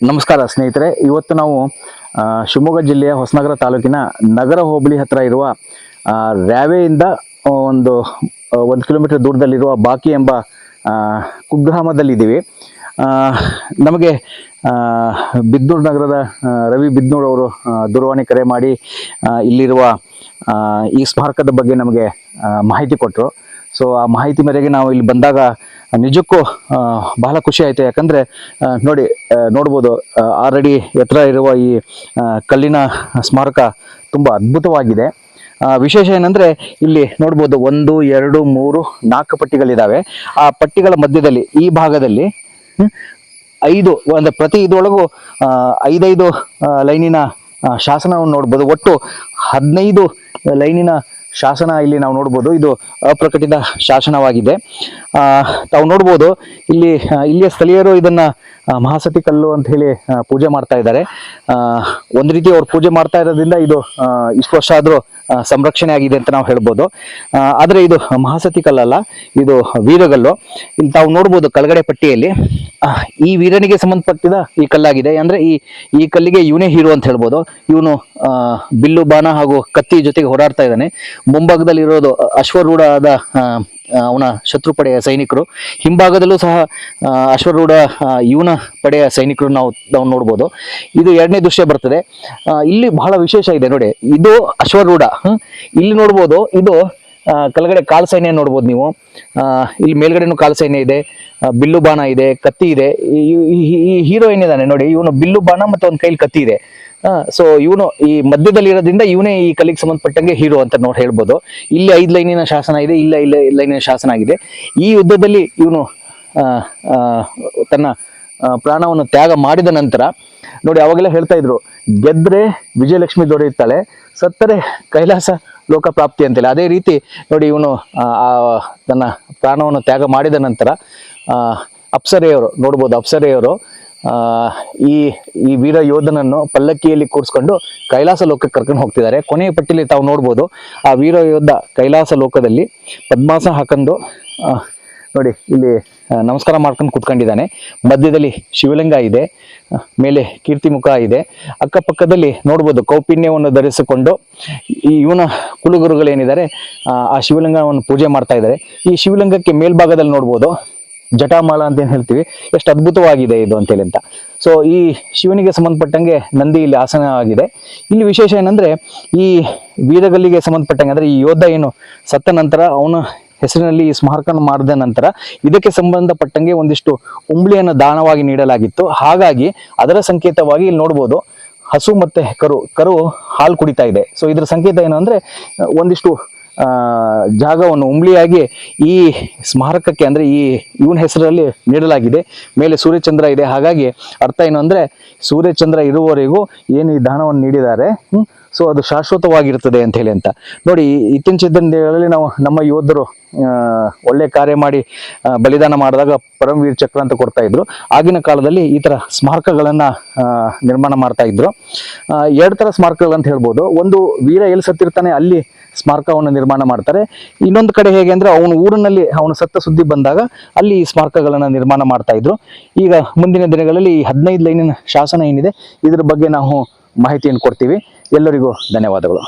ನಮಸ್ಕಾರ ಸ್ನೇಹಿತರೆ, ಇವತ್ತು ನಾವು ಶಿವಮೊಗ್ಗ ಜಿಲ್ಲೆಯ ಹೊಸನಗರ ತಾಲೂಕಿನ ನಗರ ಹೋಬಳಿ ಹತ್ತಿರ ಇರುವ ರ್ಯಾವೆಯಿಂದ ಒಂದು ಒಂದು ಕಿಲೋಮೀಟರ್ ದೂರದಲ್ಲಿರುವ ಬಾಕಿ ಎಂಬ ಕುಗ್ರಾಮದಲ್ಲಿದ್ದೀವಿ. ನಮಗೆ ಬಿದ್ನೂರು ನಗರದ ರವಿ ಬಿದ್ನೂರು ಅವರು ದೂರವಾಣಿ ಕರೆ ಮಾಡಿ ಇಲ್ಲಿರುವ ಈ ಸ್ಮಾರಕದ ಬಗ್ಗೆ ನಮಗೆ ಮಾಹಿತಿ ಕೊಟ್ಟರು ಸೊ ಆ ಮಾಹಿತಿ ಮೇರೆಗೆ ನಾವು ಇಲ್ಲಿ ಬಂದಾಗ ನಿಜಕ್ಕೂ ಬಹಳ ಖುಷಿ ಆಯಿತು. ಯಾಕಂದರೆ ನೋಡಿ ನೋಡ್ಬೋದು ಆಲ್ರೆಡಿ ಎತ್ತರ ಇರುವ ಈ ಕಲ್ಲಿನ ಸ್ಮಾರಕ ತುಂಬ ಅದ್ಭುತವಾಗಿದೆ. ವಿಶೇಷ ಏನಂದರೆ, ಇಲ್ಲಿ ನೋಡ್ಬೋದು, ಒಂದು, ಎರಡು, ಮೂರು, ನಾಲ್ಕು ಪಟ್ಟಿಗಳಿದ್ದಾವೆ ಆ ಪಟ್ಟಿಗಳ ಮಧ್ಯದಲ್ಲಿ, ಈ ಭಾಗದಲ್ಲಿ ಐದು ಒಂದು ಪ್ರತಿ ಇದೊಳಗೂ ಐದೈದು ಲೈನಿನ ಶಾಸನವನ್ನು ನೋಡ್ಬೋದು. ಒಟ್ಟು ಹದಿನೈದು ಲೈನಿನ ಶಾಸನ ಇಲ್ಲಿ ನಾವು ನೋಡ್ಬೋದು, ಇದು ಅಪ್ರಕಟಿತ ಶಾಸನವಾಗಿದೆ. ತಾವು ನೋಡ್ಬೋದು, ಇಲ್ಲಿ ಇಲ್ಲಿಯ ಸ್ಥಳೀಯರು ಇದನ್ನ ಮಹಾಸತಿ ಕಲ್ಲು ಅಂತ ಹೇಳಿ ಪೂಜೆ ಮಾಡ್ತಾ ಇದ್ದಾರೆ. ಒಂದು ರೀತಿ ಅವ್ರು ಪೂಜೆ ಮಾಡ್ತಾ ಇರೋದ್ರಿಂದ ಇದು ಇಷ್ಟು ವರ್ಷ ಆದರೂ ಸಂರಕ್ಷಣೆ ಆಗಿದೆ ಅಂತ ನಾವು ಹೇಳ್ಬೋದು. ಆದರೆ ಇದು ಮಹಾಸತಿ ಕಲ್ಲಲ್ಲ, ಇದು ವೀರಗಲ್ಲು. ಇಲ್ಲಿ ತಾವು ನೋಡ್ಬೋದು ಕಲ್ಗಡೆ ಪಟ್ಟಿಯಲ್ಲಿ ಈ ವೀರನಿಗೆ ಸಂಬಂಧಪಟ್ಟಿದ ಈ ಕಲ್ಲಾಗಿದೆ. ಅಂದ್ರೆ ಈ ಈ ಕಲ್ಲಿಗೆ ಇವನೇ ಹೀರೋ ಅಂತ ಹೇಳ್ಬೋದು. ಇವನು ಬಿಲ್ಲು, ಬಾಣ ಹಾಗೂ ಕತ್ತಿ ಜೊತೆಗೆ ಹೋರಾಡ್ತಾ ಇದ್ದಾನೆ. ಮುಂಭಾಗದಲ್ಲಿ ಇರೋದು ಅಶ್ವರೂಢಾದ ಅವನ ಶತ್ರು ಪಡೆಯ ಸೈನಿಕರು. ಹಿಂಭಾಗದಲ್ಲೂ ಸಹ ಅಶ್ವರೂಢ ಇವನ ಪಡೆಯ ಸೈನಿಕರು ನಾವು ನಾವು ನೋಡ್ಬೋದು. ಇದು ಎರಡನೇ ದೃಶ್ಯ ಬರ್ತದೆ. ಇಲ್ಲಿ ಬಹಳ ವಿಶೇಷ ಇದೆ ನೋಡಿ. ಇದು ಅಶ್ವರೂಢ ಇಲ್ಲಿ ನೋಡ್ಬೋದು, ಇದು ಕೆಳಗಡೆ ಕಾಲ್ ಸೈನ್ಯ ನೋಡ್ಬೋದು ನೀವು. ಇಲ್ಲಿ ಮೇಲ್ಗಡೆನೂ ಕಾಲ್ ಸೈನ್ಯ ಇದೆ. ಬಿಲ್ಲು ಬಾಣ ಇದೆ, ಕತ್ತಿ ಇದೆ. ಈ ಹೀರೋ ಏನಿದ್ದಾನೆ ನೋಡಿ. ಇವನು ಬಿಲ್ಲು ಬಾಣ ಮತ್ತೆ ಒಂದು ಕೈಲಿ ಕತ್ತಿ ಇದೆ. ಸೊ ಇವನು ಈ ಮಧ್ಯದಲ್ಲಿ ಇರೋದ್ರಿಂದ ಇವನೇ ಈ ಕಲಿಗೆ ಸಂಬಂಧಪಟ್ಟಂಗೆ ಹೀರೋ ಅಂತ ನೋಡಿ ಹೇಳ್ಬೋದು. ಇಲ್ಲಿ ಐದು ಲೈನಿನ ಶಾಸನ ಇದೆ ಇಲ್ಲ ಇಲ್ಲ ಲೈನಿನ ಶಾಸನ ಆಗಿದೆ. ಈ ಯುದ್ಧದಲ್ಲಿ ಇವನು ತನ್ನ ಆ, ಪ್ರಾಣವನ್ನು ತ್ಯಾಗ ಮಾಡಿದ ನಂತರ ನೋಡಿ ಅವಾಗೆಲ್ಲ ಹೇಳ್ತಾ ಇದ್ರು ಗೆದ್ರೆ ವಿಜಯಲಕ್ಷ್ಮಿ ದೊರೆಯುತ್ತಾಳೆ ಸತ್ತರೆ ಕೈಲಾಸ ಲೋಕ ಪ್ರಾಪ್ತಿ ಅಂತೇಳಿ. ಅದೇ ರೀತಿ ನೋಡಿ ಇವನು ತನ್ನ ಪ್ರಾಣವನ್ನು ತ್ಯಾಗ ಮಾಡಿದ ನಂತರ ಅಪ್ಸರೆಯವರು ನೋಡ್ಬೋದು ಅಪ್ಸರೆಯವರು ಆ, ಈ ಈ ವೀರ ಯೋಧನನ್ನು ಪಲ್ಲಕ್ಕಿಯಲ್ಲಿ ಕೂರಿಸ್ಕೊಂಡು ಕೈಲಾಸ ಲೋಕಕ್ಕೆ ಕರ್ಕೊಂಡು ಹೋಗ್ತಿದ್ದಾರೆ. ಕೊನೆಯ ಪಟ್ಟಿಲಿ ತಾವು ನೋಡ್ಬೋದು, ಆ ವೀರ ಯೋಧ ಕೈಲಾಸ ಲೋಕದಲ್ಲಿ ಪದ್ಮಾಸ ಹಾಕೊಂಡು ನೋಡಿ, ಇಲ್ಲಿ ನಮಸ್ಕಾರ ಮಾಡ್ಕೊಂಡು ಕುತ್ಕೊಂಡಿದ್ದಾನೆ. ಮಧ್ಯದಲ್ಲಿ ಶಿವಲಿಂಗ ಇದೆ ಮೇಲೆ ಮೇಲೆ ಕೀರ್ತಿಮುಖ ಇದೆ. ಅಕ್ಕಪಕ್ಕದಲ್ಲಿ ನೋಡ್ಬೋದು ಕೌಪಿನ್ಯವನ್ನು ಧರಿಸಿಕೊಂಡು ಇವನ ಕುಲಗುರುಗಳೇನಿದ್ದಾರೆ ಆ ಶಿವಲಿಂಗವನ್ನು ಪೂಜೆ ಮಾಡ್ತಾ ಇದ್ದಾರೆ. ಈ ಶಿವಲಿಂಗಕ್ಕೆ ಮೇಲ್ಭಾಗದಲ್ಲಿ ನೋಡ್ಬೋದು ಜಟಾಮಾಲ ಅಂತ ಏನು ಹೇಳ್ತೀವಿ, ಎಷ್ಟು ಅದ್ಭುತವಾಗಿದೆ ಇದು ಅಂತೇಳಿ ಅಂತ. ಸೊ ಈ ಶಿವನಿಗೆ ಸಂಬಂಧಪಟ್ಟಂಗೆ ನಂದಿ ಇಲ್ಲಿ ಆಸನವಾಗಿದೆ ಇಲ್ಲಿ ವಿಶೇಷ ಏನಂದ್ರೆ, ಈ ವೀರಗಲ್ಲಿಗೆ ಸಂಬಂಧಪಟ್ಟಂಗೆ, ಅಂದ್ರೆ ಈ ಯೋಧ ಏನು, ಸತ್ತ ನಂತರ ಅವನ ಹೆಸರಿನಲ್ಲಿ ಈ ಸ್ಮಾರಕವನ್ನು ಮಾಡಿದ ನಂತರ ಇದಕ್ಕೆ ಸಂಬಂಧಪಟ್ಟಂಗೆ ಒಂದಿಷ್ಟು ಉಂಬ್ಳಿಯನ್ನು ದಾನವಾಗಿ ನೀಡಲಾಗಿತ್ತು. ಹಾಗಾಗಿ ಅದರ ಸಂಕೇತವಾಗಿ ಇಲ್ಲಿ ನೋಡ್ಬೋದು, ಹಸು ಮತ್ತೆ ಕರು ಕರು ಹಾಲು ಕುಡಿತಾ ಇದೆ. ಸೊ ಇದರ ಸಂಕೇತ ಏನು ಅಂದ್ರೆ, ಒಂದಿಷ್ಟು ಜಾಗವನ್ನು ಉಂಬಳಿಯಾಗಿ ಈ ಸ್ಮಾರಕಕ್ಕೆ ಅಂದರೆ ಈ ಇವನ ಹೆಸರಲ್ಲಿ ನೀಡಲಾಗಿದೆ. ಮೇಲೆ ಸೂರ್ಯಚಂದ್ರ ಇದೆ. ಹಾಗಾಗಿ ಅರ್ಥ ಏನು ಅಂದರೆ ಸೂರ್ಯಚಂದ್ರ ಇರುವವರೆಗೂ ಏನು ಈ ದಾನವನ್ನು ನೀಡಿದ್ದಾರೆ? ಸೊ ಅದು ಶಾಶ್ವತವಾಗಿರ್ತದೆ ಅಂತ ಹೇಳಿ ಅಂತ. ನೋಡಿ, ಇತ್ತೀಚಿನ ದಿನಗಳಲ್ಲಿ ನಾವು ನಮ್ಮ ಯೋಧರು ಒಳ್ಳೆ ಕಾರ್ಯ ಮಾಡಿ ಬಲಿದಾನ ಮಾಡಿದಾಗ ಪರಮವೀರ್ ಚಕ್ರ ಅಂತ ಕೊಡ್ತಾ ಇದ್ರು. ಆಗಿನ ಕಾಲದಲ್ಲಿ ಈ ತರ ಸ್ಮಾರಕಗಳನ್ನ ನಿರ್ಮಾಣ ಮಾಡ್ತಾ ಇದ್ರು. ಎರಡು ಥರ ಸ್ಮಾರಕಗಳಂತ ಹೇಳ್ಬೋದು. ಒಂದು ವೀರ ಎಲ್ಲಿ ಸತ್ತಿರ್ತಾನೆ ಅಲ್ಲಿ ಸ್ಮಾರಕವನ್ನು ನಿರ್ಮಾಣ ಮಾಡ್ತಾರೆ. ಇನ್ನೊಂದು ಕಡೆ ಹೇಗೆ ಅಂದರೆ ಅವನ ಊರಿನಲ್ಲಿ ಅವನು ಸತ್ತ ಸುದ್ದಿ ಬಂದಾಗ ಅಲ್ಲಿ ಸ್ಮಾರಕಗಳನ್ನ ನಿರ್ಮಾಣ ಮಾಡ್ತಾ ಇದ್ರು. ಈಗ ಮುಂದಿನ ದಿನಗಳಲ್ಲಿ ಈ ಹದಿನೈದು ಲೈನಿನ ಶಾಸನ ಏನಿದೆ, ಇದ್ರ ಬಗ್ಗೆ ನಾವು ಮಾಹಿತಿಯನ್ನು ಕೊಡ್ತೀವಿ. ಎಲ್ಲರಿಗೂ ಧನ್ಯವಾದಗಳು.